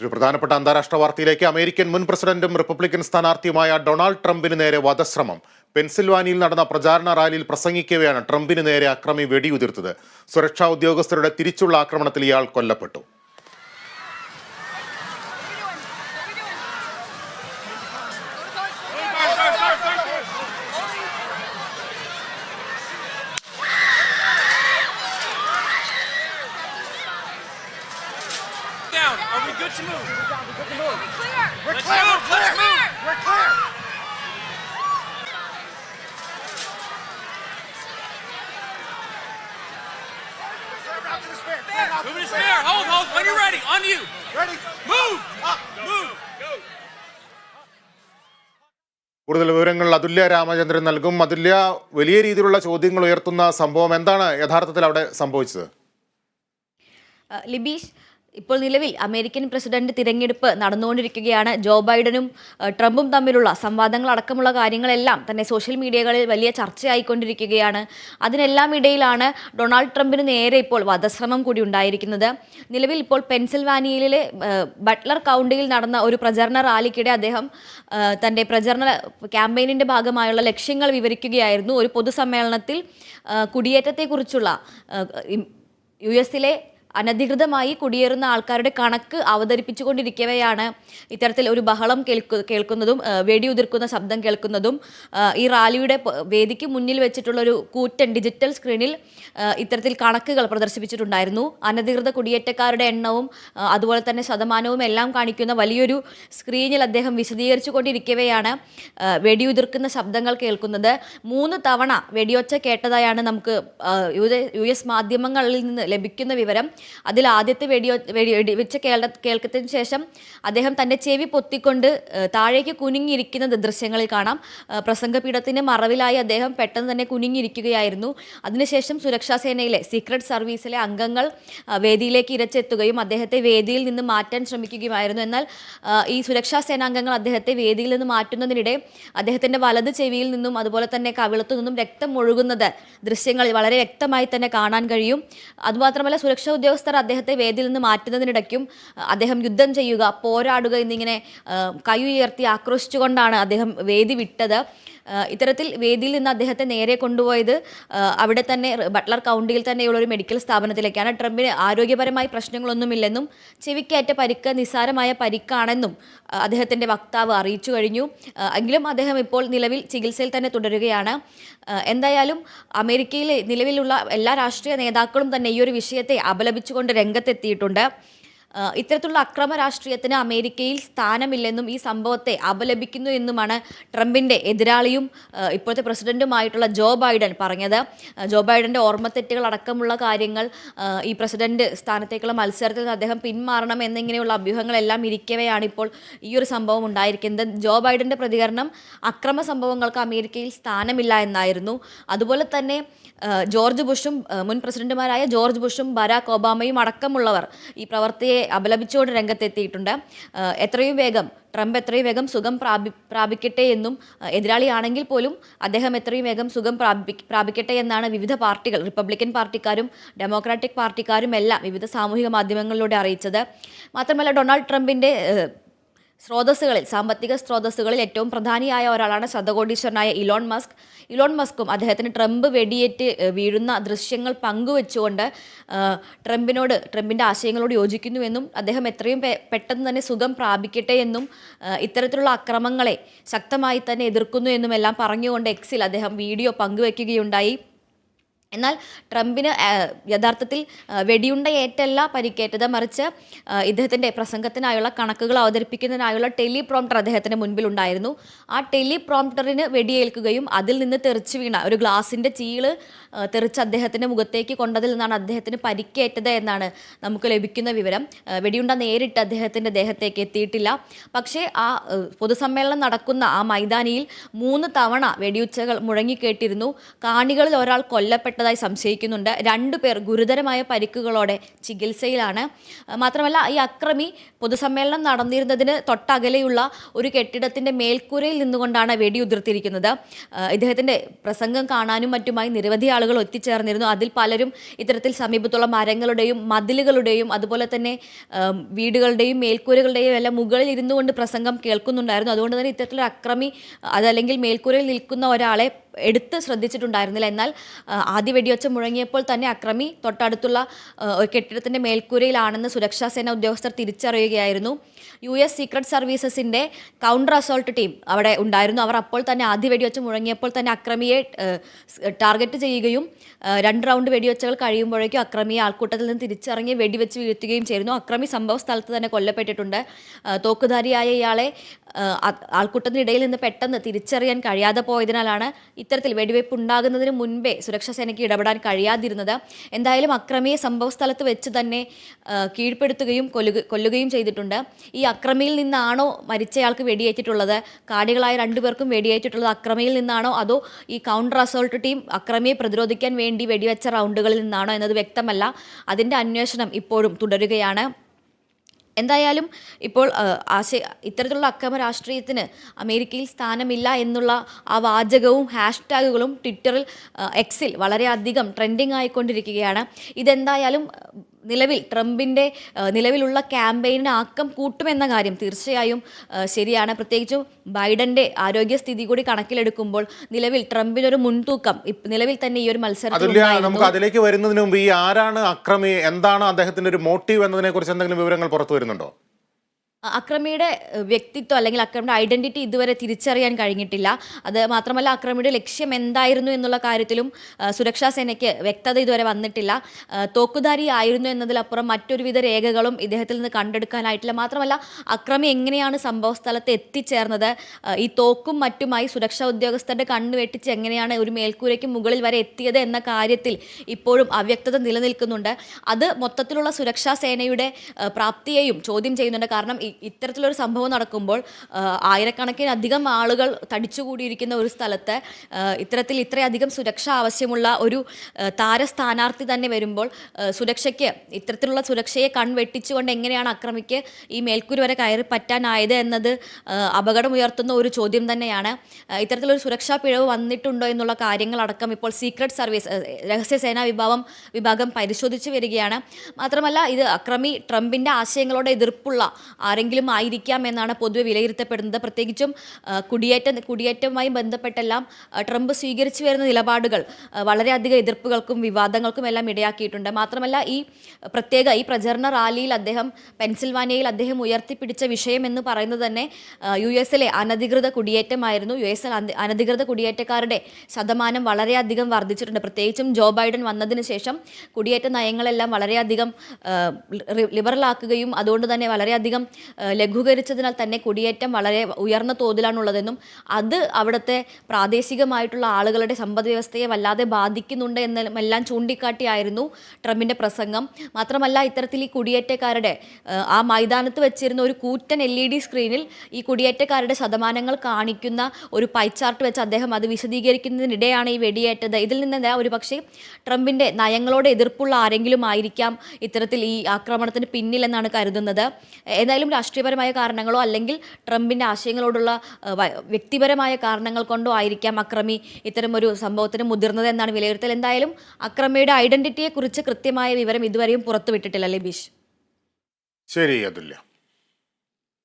ഒരു പ്രധാനപ്പെട്ട അന്താരാഷ്ട്ര വാർത്തയിലേക്ക് അമേരിക്കൻ മുൻ പ്രസിഡന്റും റിപ്പബ്ലിക്കൻ സ്ഥാനാർത്ഥിയുമായ ഡൊണാൾഡ് ട്രംപിന് നേരെ വധശ്രമം. പെൻസിൽവാനിയിൽ നടന്ന പ്രചാരണ റാലിയിൽ പ്രസംഗിക്കവെയാണ് ട്രംപിന് നേരെ അക്രമി വെടിയുതിർത്തത്. സുരക്ഷാ ഉദ്യോഗസ്ഥരുടെ തിരിച്ചുള്ള ആക്രമണത്തിൽ ഇയാൾ കൊല്ലപ്പെട്ടു. You. Ready? Move. Up. Move. Go. കൂടുതൽ വിവരങ്ങൾ അതുല്യ രാമചന്ദ്രൻ നൽകും അതുല്യ വലിയ രീതിയിലുള്ള ചോദ്യങ്ങൾ ഉയർത്തുന്ന സംഭവം എന്താണ് യഥാർത്ഥത്തിൽ അവിടെ സംഭവിച്ചത് ലിബീഷ് ഇപ്പോൾ നിലവിൽ അമേരിക്കൻ പ്രസിഡന്റ് തിരഞ്ഞെടുപ്പ് നടന്നുകൊണ്ടിരിക്കുകയാണ്. ജോ ബൈഡനും ട്രംപും തമ്മിലുള്ള സംവാദങ്ങൾ അടക്കമുള്ള കാര്യങ്ങളെല്ലാം തന്നെ സോഷ്യൽ മീഡിയകളിൽ വലിയ ചർച്ചയായിക്കൊണ്ടിരിക്കുകയാണ്. അതിനെല്ലാം ഇടയിലാണ് ഡൊണാൾഡ് ട്രംപിന് നേരെ ഇപ്പോൾ വധശ്രമം കൂടി ഉണ്ടായിരിക്കുന്നത്. നിലവിൽ ഇപ്പോൾ പെൻസിൽവാനിയയിലെ ബട്ട്ലർ കൗണ്ടിയിൽ നടന്ന ഒരു പ്രചരണ റാലിക്കിടെ അദ്ദേഹം തന്റെ പ്രചരണ ക്യാമ്പയിനിന്റെ ഭാഗമായുള്ള ലക്ഷ്യങ്ങൾ വിവരിക്കുകയായിരുന്നു. ഒരു പൊതുസമ്മേളനത്തിൽ കുടിയേറ്റത്തെക്കുറിച്ചുള്ള യു എസിലെ അനധികൃതമായി കുടിയേറുന്ന ആൾക്കാരുടെ കണക്ക് അവതരിപ്പിച്ചുകൊണ്ടിരിക്കവെയാണ് ഇത്തരത്തിൽ ഒരു ബഹളം കേൾക്കു കേൾക്കുന്നതും വെടിയുതിർക്കുന്ന ശബ്ദം കേൾക്കുന്നതും. ഈ റാലിയുടെ വേദിക്ക് മുന്നിൽ വെച്ചിട്ടുള്ള ഒരു കൂറ്റൻ ഡിജിറ്റൽ സ്ക്രീനിൽ ഇത്തരത്തിൽ കണക്കുകൾ പ്രദർശിപ്പിച്ചിട്ടുണ്ടായിരുന്നു. അനധികൃത കുടിയേറ്റക്കാരുടെ എണ്ണവും അതുപോലെ തന്നെ ശതമാനവും എല്ലാം കാണിക്കുന്ന വലിയൊരു സ്ക്രീനിൽ അദ്ദേഹം വിശദീകരിച്ചു കൊണ്ടിരിക്കവെയാണ് വെടിയുതിർക്കുന്ന ശബ്ദങ്ങൾ കേൾക്കുന്നത്. മൂന്ന് തവണ വെടിയൊച്ച കേട്ടതായാണ് നമുക്ക് യു എസ് മാധ്യമങ്ങളിൽ നിന്ന് ലഭിക്കുന്ന വിവരം. അതിൽ ആദ്യത്തെ വെടിയോ വെടി വെടിവെച്ച് കേൾക്ക കേൾക്കത്തിന് ശേഷം അദ്ദേഹം തന്റെ ചെവി പൊത്തിക്കൊണ്ട് താഴേക്ക് കുനിങ്ങിയിരിക്കുന്ന ദൃശ്യങ്ങളിൽ കാണാം. പ്രസംഗപീഠത്തിന്റെ മറവിലായി അദ്ദേഹം പെട്ടെന്ന് തന്നെ കുനിങ്ങിയിരിക്കുകയായിരുന്നു അതിനുശേഷം സുരക്ഷാ സേനയിലെ സീക്രട്ട് സർവീസിലെ അംഗങ്ങൾ വേദിയിലേക്ക് ഇരച്ചെത്തുകയും അദ്ദേഹത്തെ വേദിയിൽ നിന്ന് മാറ്റാൻ ശ്രമിക്കുകയുമായിരുന്നു. എന്നാൽ ഈ സുരക്ഷാ സേനാംഗങ്ങൾ അദ്ദേഹത്തെ വേദിയിൽ നിന്ന് മാറ്റുന്നതിനിടെ അദ്ദേഹത്തിന്റെ വലത് ചെവിയിൽ നിന്നും അതുപോലെ തന്നെ കവിളത്തു നിന്നും രക്തം ഒഴുകുന്നത് ദൃശ്യങ്ങളിൽ വളരെ വ്യക്തമായി തന്നെ കാണാൻ കഴിയും. അതുമാത്രമല്ല സുരക്ഷാ ഉദ്യോഗസ്ഥർ അദ്ദേഹത്തെ വേദിയിൽ നിന്ന് മാറ്റുന്നതിനിടയ്ക്കും അദ്ദേഹം യുദ്ധം ചെയ്യുക പോരാടുക എന്നിങ്ങനെ കൈ ഉയർത്തി ആക്രോശിച്ചുകൊണ്ടാണ് അദ്ദേഹം വേദി വിട്ടത്. ഇത്തരത്തിൽ വേദിയിൽ നിന്ന് അദ്ദേഹത്തെ നേരെ കൊണ്ടുപോയത് അവിടെ തന്നെ ബട്ട്ലർ കൗണ്ടിയിൽ തന്നെയുള്ള ഒരു മെഡിക്കൽ സ്ഥാപനത്തിലേക്കാണ്. ട്രംപിന് ആരോഗ്യപരമായി പ്രശ്നങ്ങളൊന്നുമില്ലെന്നും ചെവിക്കേറ്റ പരിക്ക് നിസ്സാരമായ പരിക്കാണെന്നും അദ്ദേഹത്തിന്റെ വക്താവ് അറിയിച്ചു കഴിഞ്ഞു. എങ്കിലും അദ്ദേഹം ഇപ്പോൾ നിലവിൽ ചികിത്സയിൽ തന്നെ തുടരുകയാണ്. എന്തായാലും അമേരിക്കയിലെ നിലവിലുള്ള എല്ലാ രാഷ്ട്രീയ നേതാക്കളും തന്നെ ഈ ഒരു വിഷയത്തെ അപലപിച്ചുകൊണ്ട് രംഗത്തെത്തിയിട്ടുണ്ട്. ഇത്തരത്തിലുള്ള അക്രമ രാഷ്ട്രീയത്തിന് അമേരിക്കയിൽ സ്ഥാനമില്ലെന്നും ഈ സംഭവത്തെ അപലപിക്കുന്നു എന്നുമാണ് ട്രംപിന്റെ എതിരാളിയും ഇപ്പോഴത്തെ പ്രസിഡന്റുമായിട്ടുള്ള ജോ ബൈഡൻ പറഞ്ഞത്. ജോ ബൈഡന്റെ ഓർമ്മത്തെറ്റുകൾ അടക്കമുള്ള കാര്യങ്ങൾ ഈ പ്രസിഡന്റ് സ്ഥാനത്തേക്കുള്ള മത്സരത്തിൽ നിന്ന് അദ്ദേഹം പിന്മാറണം എന്നിങ്ങനെയുള്ള അഭ്യൂഹങ്ങളെല്ലാം ഇരിക്കവെയാണ് ഇപ്പോൾ ഈ ഒരു സംഭവം ഉണ്ടായിരിക്കുന്നത്. ജോ ബൈഡന്റെ പ്രതികരണം അക്രമ സംഭവങ്ങൾക്ക് അമേരിക്കയിൽ സ്ഥാനമില്ല എന്നായിരുന്നു. അതുപോലെ തന്നെ ജോർജ് ബുഷും മുൻ പ്രസിഡന്റുമാരായ ജോർജ് ബുഷും ബരാക് ഒബാമയും അടക്കമുള്ളവർ ഈ പ്രവൃത്തിയെ അപലപിച്ചുകൊണ്ട് രംഗത്തെത്തിയിട്ടുണ്ട്. എത്രയും വേഗം ട്രംപ് എത്രയും വേഗം സുഖം പ്രാപി പ്രാപിക്കട്ടെ എന്നും എതിരാളിയാണെങ്കിൽ പോലും അദ്ദേഹം എത്രയും വേഗം സുഖം പ്രാപി പ്രാപിക്കട്ടെ എന്നാണ് വിവിധ പാർട്ടികൾ റിപ്പബ്ലിക്കൻ പാർട്ടിക്കാരും ഡെമോക്രാറ്റിക് പാർട്ടിക്കാരും എല്ലാം വിവിധ സാമൂഹിക മാധ്യമങ്ങളിലൂടെ അറിയിച്ചത്. മാത്രമല്ല ഡൊണാൾഡ് ട്രംപിന്റെ സ്രോതസ്സുകളിൽ സാമ്പത്തിക സ്രോതസ്സുകളിൽ ഏറ്റവും പ്രധാനിയായ ഒരാളാണ് ശതകോടീശ്വരനായ ഇലോൺ മസ്ക്. ഇലോൺ മസ്കും അദ്ദേഹത്തിന് ട്രംപ് വെടിയേറ്റ് വീഴുന്ന ദൃശ്യങ്ങൾ പങ്കുവെച്ചുകൊണ്ട് ട്രംപിനോട് ട്രംപിന്റെ ആശയങ്ങളോട് യോജിക്കുന്നുവെന്നും അദ്ദേഹം എത്രയും പെട്ടെന്ന് തന്നെ സുഖം പ്രാപിക്കട്ടെ എന്നും ഇത്തരത്തിലുള്ള അക്രമങ്ങളെ ശക്തമായി തന്നെ എതിർക്കുന്നു എന്നും എന്നുമെല്ലാം പറഞ്ഞുകൊണ്ട് എക്സിൽ അദ്ദേഹം വീഡിയോ പങ്കുവെക്കുകയുണ്ടായി. എന്നാൽ ട്രംപിന് യഥാർത്ഥത്തിൽ വെടിയുണ്ട ഏറ്റല്ല പരിക്കേറ്റത്. മറിച്ച് ഇദ്ദേഹത്തിന്റെ പ്രസംഗത്തിനായുള്ള കണക്കുകൾ അവതരിപ്പിക്കുന്നതിനായുള്ള ടെലിപ്രോംപ്റ്റർ അദ്ദേഹത്തിന്റെ മുൻപിലുണ്ടായിരുന്നു ആ ടെലിപ്രോംപ്റ്ററിന് വെടിയേൽക്കുകയും അതിൽ നിന്ന് തെറിച്ച് വീണ ഒരു ഗ്ലാസിന്റെ ചീൾ തെറിച്ച് അദ്ദേഹത്തിന്റെ മുഖത്തേക്ക് കൊണ്ടതിൽ നിന്നാണ് അദ്ദേഹത്തിന് പരിക്കേറ്റത് എന്നാണ് നമുക്ക് ലഭിക്കുന്ന വിവരം. വെടിയുണ്ട നേരിട്ട് അദ്ദേഹത്തിന്റെ ദേഹത്തേക്ക് എത്തിയിട്ടില്ല. പക്ഷേ ആ, പൊതുസമ്മേളനം നടക്കുന്ന ആ മൈതാനിയിൽ മൂന്ന് തവണ വെടിയുച്ചകൾ മുഴങ്ങിക്കേട്ടിരുന്നു. കാണികളിൽ ഒരാൾ കൊല്ലപ്പെട്ട കൊല്ലപ്പെട്ടതായി സംശയിക്കുന്നുണ്ട്. രണ്ടു പേർ ഗുരുതരമായ പരിക്കുകളോടെ ചികിത്സയിലാണ്. മാത്രമല്ല ഈ അക്രമി പൊതുസമ്മേളനം നടന്നിരുന്നതിന് തൊട്ടകലെയുള്ള ഒരു കെട്ടിടത്തിന്റെ മേൽക്കൂരയിൽ നിന്നുകൊണ്ടാണ് വെടിയുതിർത്തിരിക്കുന്നത് ഇദ്ദേഹത്തിന്റെ പ്രസംഗം കാണാനും മറ്റുമായി നിരവധി ആളുകൾ ഒത്തിച്ചേർന്നിരുന്നു അതിൽ പലരും ഇത്തരത്തിൽ സമീപത്തുള്ള മരങ്ങളുടെയും മതിലുകളുടെയും അതുപോലെ തന്നെ വീടുകളുടെയും മേൽക്കൂരകളുടെയും എല്ലാം മുകളിൽ ഇരുന്നു കൊണ്ട് പ്രസംഗം കേൾക്കുന്നുണ്ടായിരുന്നു. അതുകൊണ്ട് തന്നെ ഇത്തരത്തിലൊരു അക്രമി അതല്ലെങ്കിൽ മേൽക്കൂരയിൽ നിൽക്കുന്ന ഒരാളെ എടുത്ത് ശ്രദ്ധിച്ചിട്ടുണ്ടായിരുന്നില്ല. എന്നാൽ ആദ്യ വെടിവെച്ച് മുഴങ്ങിയപ്പോൾ തന്നെ അക്രമി തൊട്ടടുത്തുള്ള കെട്ടിടത്തിന്റെ മേൽക്കൂരയിലാണെന്ന് സുരക്ഷാ സേന ഉദ്യോഗസ്ഥർ തിരിച്ചറിയുകയായിരുന്നു. യു എസ് സീക്രട്ട് സർവീസസിന്റെ കൗണ്ടർ അസോൾട്ട് ടീം അവിടെ ഉണ്ടായിരുന്നു. അവർ അപ്പോൾ തന്നെ ആദ്യ വെടിവെച്ച് മുഴങ്ങിയപ്പോൾ തന്നെ അക്രമിയെ ടാർഗറ്റ് ചെയ്യുകയും രണ്ട് റൗണ്ട് വെടിവെച്ചുകൾ കഴിയുമ്പോഴേക്കും അക്രമിയെ ആൾക്കൂട്ടത്തിൽ നിന്ന് തിരിച്ചിറങ്ങി വെടിവെച്ച് വീഴ്ത്തുകയും ചെയ്യുന്നു. അക്രമി സംഭവ സ്ഥലത്ത് തന്നെ കൊല്ലപ്പെട്ടിട്ടുണ്ട്. തോക്കുധാരിയായ ഇയാളെ ആൾക്കൂട്ടത്തിനിടയിൽ നിന്ന് പെട്ടെന്ന് തിരിച്ചറിയാൻ കഴിയാതെ പോയതിനാലാണ് ഇത്തരത്തിൽ വെടിവയ്പ് ഉണ്ടാകുന്നതിന് മുൻപേ സുരക്ഷാ സേനയ്ക്ക് ഇടപെടാൻ കഴിയാതിരുന്നത് എന്തായാലും അക്രമിയെ സംഭവ സ്ഥലത്ത് വെച്ച് തന്നെ കീഴ്പ്പെടുത്തുകയും കൊല്ലുക കൊല്ലുകയും ചെയ്തിട്ടുണ്ട്. ഈ അക്രമിയിൽ നിന്നാണോ മരിച്ചയാൾക്ക് വെടിയേറ്റിട്ടുള്ളത്? കാടികളായ രണ്ടുപേർക്കും വെടിയേറ്റിട്ടുള്ളത് അക്രമിയിൽ നിന്നാണോ? അതോ ഈ കൗണ്ടർ അസോൾട്ട് ടീം അക്രമിയെ പ്രതിരോധിക്കാൻ വേണ്ടി വെടിവെച്ച റൗണ്ടുകളിൽ നിന്നാണോ എന്നത് വ്യക്തമല്ല. അതിന്റെ അന്വേഷണം ഇപ്പോഴും തുടരുകയാണ്. എന്തായാലും ഇപ്പോൾ ആശയ ഇത്തരത്തിലുള്ള അക്രമ രാഷ്ട്രീയത്തിന് അമേരിക്കയിൽ സ്ഥാനമില്ല എന്നുള്ള ആ വാചകവും ഹാഷ്ടാഗുകളും ട്വിറ്ററിൽ എക്സിൽ വളരെയധികം ട്രെൻഡിങ് ആയിക്കൊണ്ടിരിക്കുകയാണ്. ഇതെന്തായാലും നിലവിൽ ട്രംപിന്റെ നിലവിലുള്ള ക്യാമ്പയിനിന് ആക്കം കൂട്ടുമെന്ന കാര്യം തീർച്ചയായും ശരിയാണ്. പ്രത്യേകിച്ചും ബൈഡന്റെ ആരോഗ്യസ്ഥിതി കൂടി കണക്കിലെടുക്കുമ്പോൾ നിലവിൽ ട്രംപിനൊരു മുൻതൂക്കം നിലവിൽ തന്നെ ഈ ഒരു മത്സരം നമുക്ക് അതിലേക്ക് വരുന്നതിന് മുമ്പ് ഈ ആരാണ് അക്രമി എന്താണ് അദ്ദേഹത്തിന്റെ ഒരു മോട്ടീവ് എന്നതിനെ കുറിച്ച് എന്തെങ്കിലും വിവരങ്ങൾ പുറത്തു വരുന്നുണ്ടോ? അക്രമിയുടെ വ്യക്തിത്വം അല്ലെങ്കിൽ അക്രമിയുടെ ഐഡന്റിറ്റി ഇതുവരെ തിരിച്ചറിയാൻ കഴിഞ്ഞിട്ടില്ല. അത് മാത്രമല്ല അക്രമിയുടെ ലക്ഷ്യം എന്തായിരുന്നു എന്നുള്ള കാര്യത്തിലും സുരക്ഷാ സേനയ്ക്ക് വ്യക്തത ഇതുവരെ വന്നിട്ടില്ല. തോക്കുധാരി ആയിരുന്നു എന്നതിലപ്പുറം മറ്റൊരുവിധ രേഖകളും ഇദ്ദേഹത്തിൽ നിന്ന് കണ്ടെടുക്കാനായിട്ടില്ല. മാത്രമല്ല അക്രമി എങ്ങനെയാണ് സംഭവ സ്ഥലത്ത് എത്തിച്ചേർന്നത്? ഈ തോക്കും മറ്റുമായി സുരക്ഷാ ഉദ്യോഗസ്ഥരുടെ കണ്ണുവെട്ടിച്ച് എങ്ങനെയാണ് ഒരു മേൽക്കൂരയ്ക്ക് മുകളിൽ വരെ എത്തിയത് എന്ന കാര്യത്തിൽ ഇപ്പോഴും അവ്യക്തത നിലനിൽക്കുന്നുണ്ട്. അത് മൊത്തത്തിലുള്ള സുരക്ഷാ സേനയുടെ പ്രാപ്തിയെയും ചോദ്യം ചെയ്യുന്നുണ്ട്. കാരണം ഇ- ഇത്തരത്തിലൊരു സംഭവം നടക്കുമ്പോൾ ആയിരക്കണക്കിന് അധികം ആളുകൾ തടിച്ചുകൂടിയിരിക്കുന്ന ഒരു സ്ഥലത്ത് ഇത്തരത്തിൽ ഇത്രയധികം സുരക്ഷ ആവശ്യമുള്ള ഒരു താരസ്ഥാനാർത്ഥി താര സ്ഥാനാർത്ഥി തന്നെ വരുമ്പോൾ സുരക്ഷയ്ക്ക് ഇത്തരത്തിലുള്ള സുരക്ഷയെ കൺവെട്ടിച്ചുകൊണ്ട് എങ്ങനെയാണ് അക്രമിക്ക് ഈ മേൽക്കൂര വരെ കയറി പറ്റാനായത് എന്നത് അപകടമുയർത്തുന്ന ഒരു ചോദ്യം തന്നെയാണ്. ഇത്തരത്തിലൊരു സുരക്ഷാ പിഴവ് വന്നിട്ടുണ്ടോ എന്നുള്ള കാര്യങ്ങളടക്കം ഇപ്പോൾ സീക്രട്ട് സർവീസ് രഹസ്യസേനാ വിഭാഗം വിഭാഗം പരിശോധിച്ചു വരികയാണ്. മാത്രമല്ല ഇത് അക്രമി ട്രംപിന്റെ ആശയങ്ങളോട് എതിർപ്പുള്ള ആരെങ്കിലും ആയിരിക്കാം എന്നാണ് പൊതുവെ വിലയിരുത്തപ്പെടുന്നത്. പ്രത്യേകിച്ചും കുടിയേറ്റ കുടിയേറ്റവുമായി ബന്ധപ്പെട്ടെല്ലാം ട്രംപ് സ്വീകരിച്ചു വരുന്ന നിലപാടുകൾ വളരെയധികം എതിർപ്പുകൾക്കും വിവാദങ്ങൾക്കും എല്ലാം ഇടയാക്കിയിട്ടുണ്ട്. മാത്രമല്ല ഈ പ്രത്യേക ഈ പ്രചരണ റാലിയിൽ അദ്ദേഹം പെൻസിൽവാനിയയിൽ അദ്ദേഹം ഉയർത്തിപ്പിടിച്ച വിഷയം എന്ന് പറയുന്നത് തന്നെ യു എസിലെ അനധികൃത കുടിയേറ്റമായിരുന്നു. യു എസിൽ അന- അനധികൃത കുടിയേറ്റക്കാരുടെ ശതമാനം വളരെയധികം വർദ്ധിച്ചിട്ടുണ്ട്. പ്രത്യേകിച്ചും ജോ ബൈഡൻ വന്നതിന് ശേഷം കുടിയേറ്റ നയങ്ങളെല്ലാം വളരെയധികം ലിബറലാക്കുകയും അതുകൊണ്ട് തന്നെ വളരെയധികം ലഘൂകരിച്ചതിനാൽ തന്നെ കുടിയേറ്റം വളരെ ഉയർന്ന തോതിലാണുള്ളതെന്നും അത് അവിടുത്തെ പ്രാദേശികമായിട്ടുള്ള ആളുകളുടെ സമ്പദ് വ്യവസ്ഥയെ വല്ലാതെ ബാധിക്കുന്നുണ്ട് എന്നെല്ലാം ചൂണ്ടിക്കാട്ടിയായിരുന്നു ട്രംപിന്റെ പ്രസംഗം. മാത്രമല്ല ഇത്തരത്തിൽ ഈ കുടിയേറ്റക്കാരുടെ ആ, മൈതാനത്ത് വെച്ചിരുന്ന ഒരു കൂറ്റൻ എൽ ഇ ഡി സ്ക്രീനിൽ ഈ കുടിയേറ്റക്കാരുടെ ശതമാനങ്ങൾ കാണിക്കുന്ന ഒരു പൈ ചാർട്ട് വെച്ച് അദ്ദേഹം അത് വിശദീകരിക്കുന്നതിനിടെയാണ് ഈ വെടിയേറ്റത്. ഇതിൽ നിന്ന് ഒരു പക്ഷേ ട്രംപിന്റെ നയങ്ങളോട് എതിർപ്പുള്ള ആരെങ്കിലും ആയിരിക്കാം ഇത്തരത്തിൽ ഈ ആക്രമണത്തിന് പിന്നിലെന്നാണ് കരുതുന്നത്. ഏതായാലും രാഷ്ട്രീയപരമായ കാരണങ്ങളോ അല്ലെങ്കിൽ ട്രംപിന്റെ ആശയങ്ങളോടുള്ള വ്യക്തിപരമായ കാരണങ്ങൾ കൊണ്ടോ ആയിരിക്കാം അക്രമി ഇത്തരമൊരു സംഭവത്തിന് മുതിർന്നത് എന്നാണ് വിലയിരുത്തൽ. എന്തായാലും അക്രമിയുടെ ഐഡന്റിറ്റിയെക്കുറിച്ച് കൃത്യമായ വിവരം ഇതുവരെയും പുറത്തുവിട്ടിട്ടില്ല ലബീഷ്. ശരി അതുല്യ.